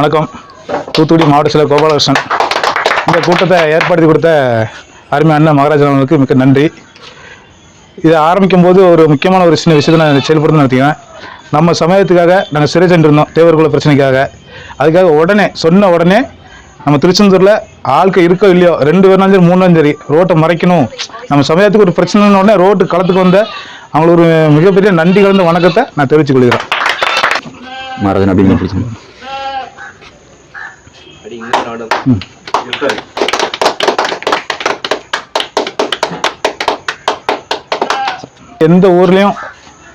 வணக்கம். தூத்துக்குடி மாவட்ட செயலர் கோபாலகிருஷ்ணன். இந்த கூட்டத்தை ஏற்படுத்தி கொடுத்த அருமை அண்ணன் மகாராஜன் அவர்களுக்கு மிக்க நன்றி. இதை ஆரம்பிக்கும் போது ஒரு முக்கியமான ஒரு சின்ன விஷயத்தை நான் செயல்படுத்த நடத்திக்கிறேன் நம்ம சமயத்துக்காக நாங்கள் சிறை சென்றிருந்தோம் தேவர்குல பிரச்சனைக்காக. அதுக்காக உடனே சொன்ன உடனே நம்ம திருச்செந்தூரில் ஆட்கள் இருக்கோ இல்லையோ ரெண்டு பேரும் சரி மூணு சரி ரோட்டை மறைக்கணும். நம்ம சமயத்துக்கு ஒரு பிரச்சனைன்னு உடனே ரோட்டு களத்துக்கு வந்த அவங்களுக்கு ஒரு மிகப்பெரிய நன்றி கலந்த வணக்கத்தை நான் தெரிவித்துக் கொள்கிறேன். மகாராஜன் அப்படின்னு எந்த ஊர்லேயும்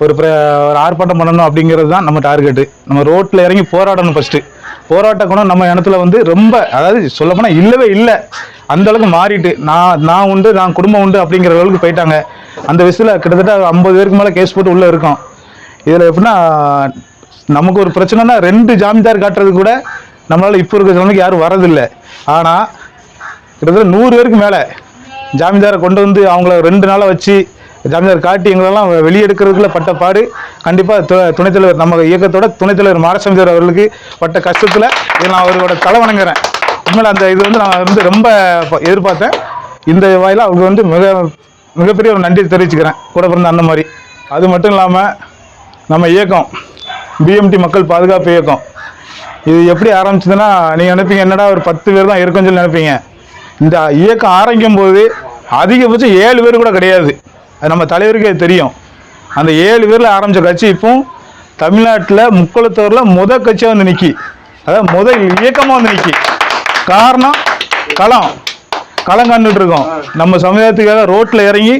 ஒரு ஒரு ஆர்ப்பாட்டம் பண்ணணும் அப்படிங்கிறது தான் நம்ம டார்கெட்டு. நம்ம ரோட்டில் இறங்கி போராடணும் ஃபஸ்ட்டு போராட்ட குணம் நம்ம இனத்துல வந்து ரொம்ப அதாவது சொல்லப்போனால் இல்லவே இல்லை. அந்த அளவுக்கு மாறிட்டு நான் நான் உண்டு நான் குடும்பம் உண்டு அப்படிங்கிற அளவுக்கு போயிட்டாங்க. அந்த விஷயத்தில் கிட்டத்தட்ட ஐம்பது பேருக்கு மேலே கேஸ் போட்டு உள்ளே இருக்கோம். இதில் எப்படின்னா நமக்கு ஒரு பிரச்சனைனா ரெண்டு ஜாமீன்தார் காட்டுறது கூட நம்மளால் இப்போ இருக்கிற நிலைமைக்கு யாரும் வரதில்லை ஆனால் கிட்டத்தட்ட நூறு பேருக்கு மேலே ஜாமீன்தாரை கொண்டு வந்து அவங்கள ரெண்டு நாளாக வச்சு ஜாமீன்தார் காட்டி எங்களெல்லாம் வெளியெடுக்கிறதுக்குள்ள பட்ட பாடு. கண்டிப்பாக துணைத் தலைவர் நம்ம இயக்கத்தோட துணைத் தலைவர் அவர்களுக்கு பட்ட கஷ்டத்தில் இதை நான் அவர்களோட தலை வணங்குறேன் உண்மையில் அந்த இது வந்து நான் வந்து ரொம்ப எதிர்பார்த்தேன். இந்த வாயில் அவருக்கு வந்து மிக மிகப்பெரிய ஒரு நன்றி தெரிவிச்சுக்கிறேன். கூட பிறந்த அந்த மாதிரி. அது மட்டும் இல்லாமல் நம்ம இயக்கம் பிஎம்டி மக்கள் பாதுகாப்பு இயக்கம் இது எப்படி ஆரம்பிச்சதுன்னா நீங்கள் நினைப்பீங்க என்னடா ஒரு பத்து பேர் தான் இருக்கும்னு சொல்லி நினைப்பீங்க. இந்த இயக்கம் ஆரம்பிக்கும் போது அதிகபட்சம் ஏழு பேர் கூட கிடையாது. அது நம்ம தலைவருக்கே தெரியும். அந்த ஏழு பேரில் ஆரம்பித்த கட்சி இப்போ தமிழ்நாட்டில் முக்குளத்தூரில் முத கட்சியாக வந்து நிற்கி அதாவது முதல் இயக்கமாக வந்து நிற்கி காரணம் களம். களம் கண்டுட்டு இருக்கோம். நம்ம சமுதாயத்துக்காக ரோட்டில் இறங்கி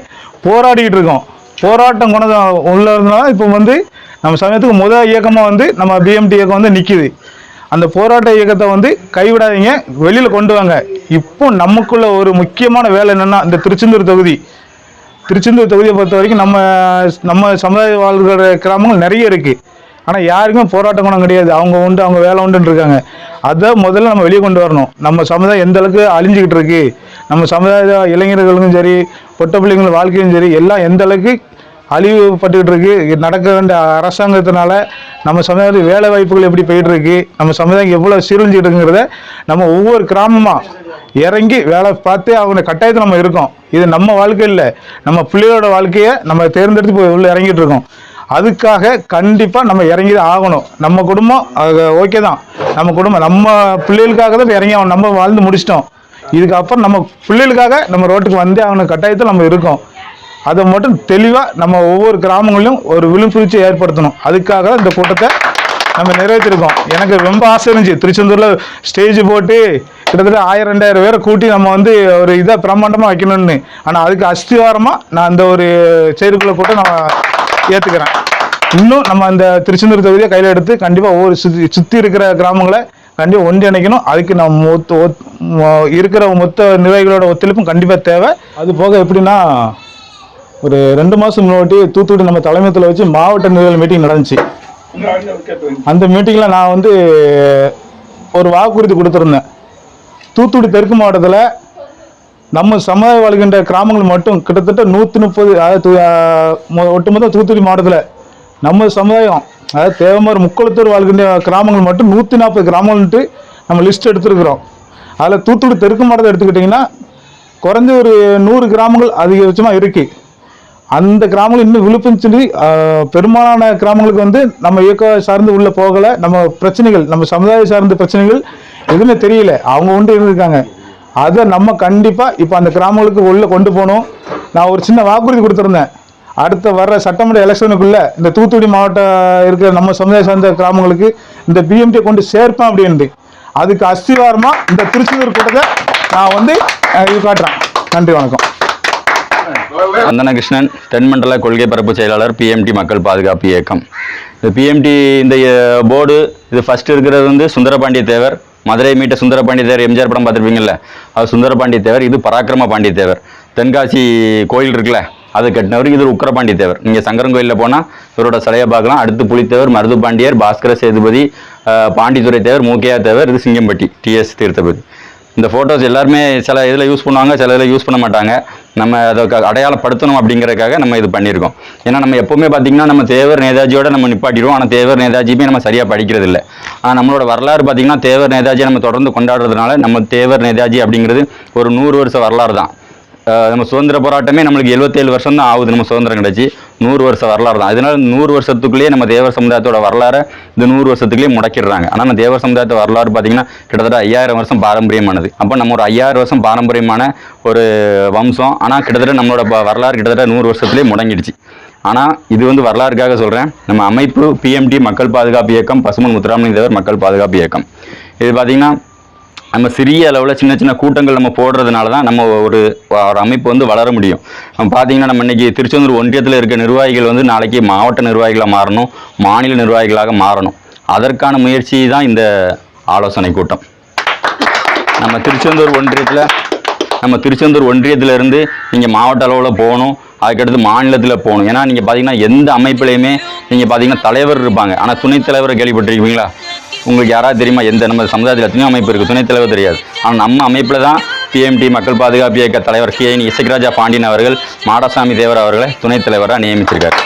போராடிக்கிட்டு இருக்கோம். போராட்டம் கொண்டு உள்ள இருந்தாலும் இப்போ வந்து நம்ம சமயத்துக்கு முதல் இயக்கமாக வந்து நம்ம பிஎம்டி இயக்கம் வந்து நிற்கிது அந்த போராட்ட இயக்கத்தை வந்து கைவிடாதீங்க. வெளியில் கொண்டு வாங்க. இப்போ நமக்குள்ள ஒரு முக்கியமான வேலை என்னென்னா இந்த திருச்செந்தூர் தொகுதி. திருச்செந்தூர் தொகுதியை பொறுத்த வரைக்கும் நம்ம நம்ம சமுதாய வாழ்கிற கிராமங்கள் நிறைய இருக்குது ஆனால் யாருக்குமே போராட்ட குணம் கிடையாது. அவங்க உண்டு அவங்க வேலை உண்டுன்னு இருக்காங்க. அதை முதல்ல நம்ம வெளியே கொண்டு வரணும். நம்ம சமுதாயம் எந்த அளவுக்கு அழிஞ்சிக்கிட்டு இருக்கு. நம்ம சமுதாய இளைஞர்களுக்கும் சரி பொட்ட பிள்ளைங்களும் வாழ்க்கையும் சரி எல்லாம் எந்த அளவுக்கு அழிவுபட்டுக்கிட்டு இருக்குது நடக்க வேண்டிய அரசாங்கத்தினால நம்ம சமுதாயத்தில் வேலை வாய்ப்புகள் எப்படி போயிட்டு இருக்கு நம்ம சமுதாயம் எவ்வளோ சீரழிஞ்சிட்டு இருக்குங்கிறத நம்ம ஒவ்வொரு கிராமமாக இறங்கி வேலை பார்த்து அவங்க கட்டாயத்தில் நம்ம இருக்கோம். இது நம்ம வாழ்க்கை இல்லை. நம்ம பிள்ளையோட வாழ்க்கையை நம்ம தேர்ந்தெடுத்து போய் உள்ள இறங்கிட்டு இருக்கோம். அதுக்காக கண்டிப்பாக நம்ம இறங்கி தான் ஆகணும். நம்ம குடும்பம் ஓகே தான். நம்ம குடும்பம் நம்ம பிள்ளைகளுக்காக தான் இறங்கி ஆகணும். நம்ம வாழ்ந்து முடிச்சிட்டோம். இதுக்கப்புறம் நம்ம பிள்ளைகளுக்காக நம்ம ரோட்டுக்கு வந்தே ஆகணும். கட்டாயத்தில் நம்ம இருக்கோம். அதை மட்டும் தெளிவாக நம்ம ஒவ்வொரு கிராமங்களிலும் ஒரு விழிப்புணர்ச்சி ஏற்படுத்தணும். அதுக்காக இந்த கூட்டத்தை நம்ம நிறைவேற்றிருக்கோம். எனக்கு ரொம்ப ஆசை இருந்துச்சு. திருச்செந்தூரில் ஸ்டேஜ் போட்டு கிட்டத்தட்ட ஆயிரம் ரெண்டாயிரம் பேரை கூட்டி நம்ம வந்து ஒரு இதை பிரம்மாண்டமாக வைக்கணும்னு. ஆனால் அதுக்கு அஸ்திவாரமாக நான் அந்த ஒரு செயற்குள்ள கூட்டம் நான் ஏற்றுக்கிறேன் இன்னும் நம்ம அந்த திருச்செந்தூர் தொகுதியை கையில் எடுத்து கண்டிப்பாக ஒவ்வொரு சுற்றி சுற்றி இருக்கிற கிராமங்களை கண்டிப்பாக ஒன்றிணைக்கணும் அதுக்கு நம்ம மொத்த ஒத்- மொ- இருக்கிற மொத்த நிர்வாகிகளோட ஒத்துழைப்பும் கண்டிப்பாக தேவை. அது போக எப்படின்னா ஒரு ரெண்டு மாதம் முன்னாடி தூத்துக்குடி நம்ம தலைமையத்தில் வச்சு மாவட்ட நிர்வாக மீட்டிங் நடந்துச்சு. அந்த மீட்டிங்கில் நான் வந்து ஒரு வாக்குறுதி கொடுத்துருந்தேன். தூத்துக்குடி தெற்கு மாவட்டத்தில் நம்ம சமுதாயம் வாழ்கின்ற கிராமங்கள் மட்டும் கிட்டத்தட்ட நூற்றி முப்பது அதாவது ஒட்டுமொத்த தூத்துக்குடி மாவட்டத்தில் நம்ம சமுதாயம் அதாவது தேவமார் முக்குளத்தூர் வாழ்கின்ற கிராமங்கள் மட்டும் நூற்றி நாற்பது கிராமங்கள்ட்டு நம்ம லிஸ்ட் எடுத்துருக்குறோம். அதில் தூத்துக்குடி தெற்கு மாவட்டத்தை எடுத்துக்கிட்டிங்கன்னா குறைஞ்ச ஒரு நூறு கிராமங்கள் அதிகபட்சமாக இருக்குது அந்த கிராமங்கள் இன்னும் விழுப்புரம் சொல்லி பெரும்பாலான கிராமங்களுக்கு வந்து நம்ம இயக்க சார்ந்து உள்ள போகலை. நம்ம பிரச்சனைகள் நம்ம சமுதாய சார்ந்த பிரச்சனைகள் எதுவுமே தெரியல. அவங்க உண்டு இருந்திருக்காங்க. அதை நம்ம கண்டிப்பாக இப்போ அந்த கிராமங்களுக்கு உள்ளே கொண்டு போகணும். நான் ஒரு சின்ன வாக்குறுதி கொடுத்துருந்தேன். அடுத்த வர்ற சட்டமன்ற எலெக்ஷனுக்குள்ளே இந்த தூத்துக்குடி மாவட்டம் இருக்கிற நம்ம சமுதாய சார்ந்த கிராமங்களுக்கு இந்த பிஎம்டி கொண்டு சேர்ப்பேன் அப்படின்ட்டு. அதுக்கு அஸ்திவாரமாக இந்த திருச்செந்தூர் கூட்டத்தை நான் வந்து இது காட்டுறேன். நன்றி வணக்கம். வந்தனகிருஷ்ணன் தென்மண்டல கொள்கை பரப்பு செயலாளர் பிஎம்டி மக்கள் பாதுகாப்பு இயக்கம். இந்த பிஎம்டி இந்த போர்டு இது ஃபர்ஸ்ட் இருக்கிறது வந்து சுந்தரபாண்டிய தேவர். மதுரை மீட்ட சுந்தரபாண்டிய தேவர் எம்ஜிஆர் படம் பார்த்துருப்பீங்கல்ல? அது சுந்தரபாண்டிய தேவர் இது பராக்கிரம பாண்டிய தேவர். தென்காசி கோயில் இருக்குல்ல அது கட்டினவர் இது உக்கரபாண்டிய தேவர். நீங்கள் சங்கரன் கோயிலில் போனால் இவரோட சிலையை பார்க்கலாம். அடுத்து புலித்தேவர் மருது பாண்டியர் பாஸ்கர சேதுபதி பாண்டித்துறை பாண்டித்துரை தேவர் மூக்கையா தேவர் இது சிங்கம்பட்டி டிஎஸ் தீர்த்தபதி. இந்த ஃபோட்டோஸ் எல்லாருமே சில இதில் யூஸ் பண்ணுவாங்க சில இதில் யூஸ் பண்ண மாட்டாங்க. நம்ம அதை க- அடையாளப்படுத்தணும் அப்படிங்கிறதுக்காக நம்ம இது பண்ணியிருக்கோம். ஏன்னா நம்ம எப்போவுமே பார்த்தீங்கன்னா நம்ம தேவர் நேதாஜியோட நம்ம நிப்பாட்டிடுவோம். ஆனால் தேவர் நேதாஜியுமே நம்ம சரியாக படிக்கிறது இல்லை. ஆனால் நம்மளோட வரலாறு பார்த்திங்கன்னா தேவர் நேதாஜியை நம்ம தொடர்ந்து கொண்டாடுறதுனால நம்ம தேவர் நேதாஜி அப்படிங்கிறது ஒரு நூறு வருஷ வரலாறு தான். நம்ம சுதந்திர போராட்டமே நம்மளுக்கு 77 வருஷம் தான் ஆகுது நம்ம சுதந்திரம் கிடைச்சி. நூறு வருஷ வரலாறு தான். அதனால நூறு வருஷத்துக்குள்ளேயே நம்ம தேவர் சமுதாயத்தோட வரலாறை இந்த நூறு வருஷத்துக்குள்ளேயே முடக்கிடுறாங்க. ஆனால் நம்ம தேவர் சமுதாயத்தோட வரலாறு பார்த்தீங்கன்னா கிட்டத்தட்ட ஐயாயிரம் வருஷம் பாரம்பரியமானது. அப்போ நம்ம ஒரு ஐயாயிரம் வருஷம் பாரம்பரியமான ஒரு வம்சம். ஆனால் கிட்டத்தட்ட நம்மளோட ப- வரலாறு கிட்டத்தட்ட நூறு வருஷத்துலேயே முடங்கிடுச்சு. ஆனால் இது வந்து வரலாறுக்காக சொல்கிறேன் நம்ம அமைப்பு பிஎம்டி மக்கள் பாதுகாப்பு இயக்கம் பசுமன் முத்துராமலிங்க தேவர் மக்கள் பாதுகாப்பு இயக்கம். இது பார்த்தீங்கன்னா நம்ம சிறிய அளவில் சின்ன சின்ன கூட்டங்கள் நம்ம போடுறதுனால தான் நம்ம ஒரு ஒரு அமைப்பு வந்து வளர முடியும். நம்ம பார்த்தீங்கன்னா நம்ம இன்றைக்கி திருச்செந்தூர் ஒன்றியத்தில் இருக்க நிர்வாகிகள் வந்து நாளைக்கு மாவட்ட நிர்வாகிகளாக மாறணும் மாநில நிர்வாகிகளாக மாறணும். அதற்கான முயற்சி தான் இந்த ஆலோசனை கூட்டம். நம்ம திருச்செந்தூர் ஒன்றியத்தில் நம்ம திருச்செந்தூர் ஒன்றியத்திலேருந்து நீங்கள் மாவட்ட அளவில் போகணும் அதுக்கடுத்து மாநிலத்தில் போகணும். ஏன்னா நீங்கள் பார்த்தீங்கன்னா எந்த அமைப்புலையுமே நீங்கள் பார்த்தீங்கன்னா தலைவர் இருப்பாங்க. ஆனால் துணைத் தலைவரை கேள்விப்பட்டிருக்கீங்களா? உங்களுக்கு யாராவது தெரியுமா எந்த நம்ம சமுதாயத்தில் எத்தனையோ அமைப்பு இருக்குது துணைத் தலைவர் தெரியாது. ஆனால் நம்ம அமைப்பில் தான் பிஎம்டி மக்கள் பாதுகாப்பு இயக்க தலைவர் கே இசைக்கராஜா பாண்டியன் அவர்கள் மாடசாமி தேவர் அவர்களை துணைத் தலைவராக நியமிச்சிருக்காரு.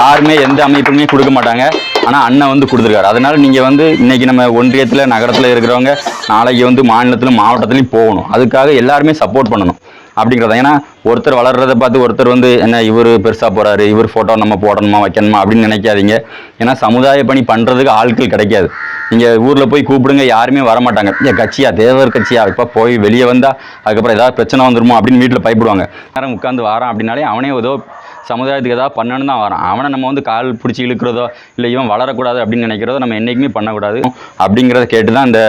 யாருமே எந்த அமைப்புமே கொடுக்க மாட்டாங்க. ஆனால் அண்ணன் வந்து கொடுத்துருக்காரு. அதனால் நீங்கள் வந்து இன்றைக்கி நம்ம ஒன்றியத்தில் நகரத்தில் இருக்கிறவங்க நாளைக்கு வந்து மாநிலத்திலும் மாவட்டத்திலையும் போகணும். அதுக்காக எல்லாருமே சப்போர்ட் பண்ணணும் அப்படிங்கிறத. ஏன்னா ஒருத்தர் வளர்றதை பார்த்து ஒருத்தர் வந்து என்ன இவர் பெருசாக போகிறாரு இவர் ஃபோட்டோ நம்ம போடணுமா வைக்கணுமா அப்படின்னு நினைக்காதீங்க. ஏன்னா சமுதாய பணி பண்ணுறதுக்கு ஆட்கள் கிடைக்காது. நீங்கள் ஊரில் போய் கூப்பிடுங்க யாருமே வரமாட்டாங்க. ஏன் கட்சியா தேவர் கட்சியா இப்போ போய் வெளியே வந்தால் அதுக்கப்புறம் ஏதாவது பிரச்சனை வந்துருமோ அப்படின்னு வீட்டில் பயப்படுவாங்க. நேரம் உட்காந்து வரான் அப்படின்னாலே அவனே ஏதோ சமுதாயத்துக்கு ஏதாவது பண்ணணும்னு தான் வரான். அவனை நம்ம வந்து கால் பிடிச்சி இழுக்கிறதோ இல்லை இவன் வளரக்கூடாது அப்படின்னு நினைக்கிறதோ நம்ம என்றைக்குமே பண்ணக்கூடாது. அப்படிங்கிறத கேட்டு தான் இந்த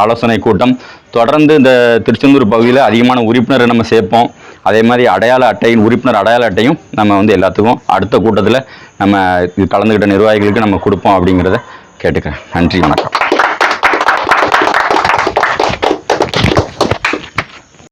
ஆலோசனை கூட்டம். தொடர்ந்து இந்த திருச்செந்தூர் பகுதியில் அதிகமான உறுப்பினரை நம்ம சேர்ப்போம். அதே மாதிரி அடையாள அட்டையின் உறுப்பினர் அடையாள அட்டையும் நம்ம வந்து எல்லாத்துக்கும் அடுத்த கூட்டத்தில் நம்ம கலந்துக்கிட்ட நிர்வாகிகளுக்கு நம்ம கொடுப்போம் அப்படிங்கிறத கேட்டுக்கிறேன். நன்றி வணக்கம்.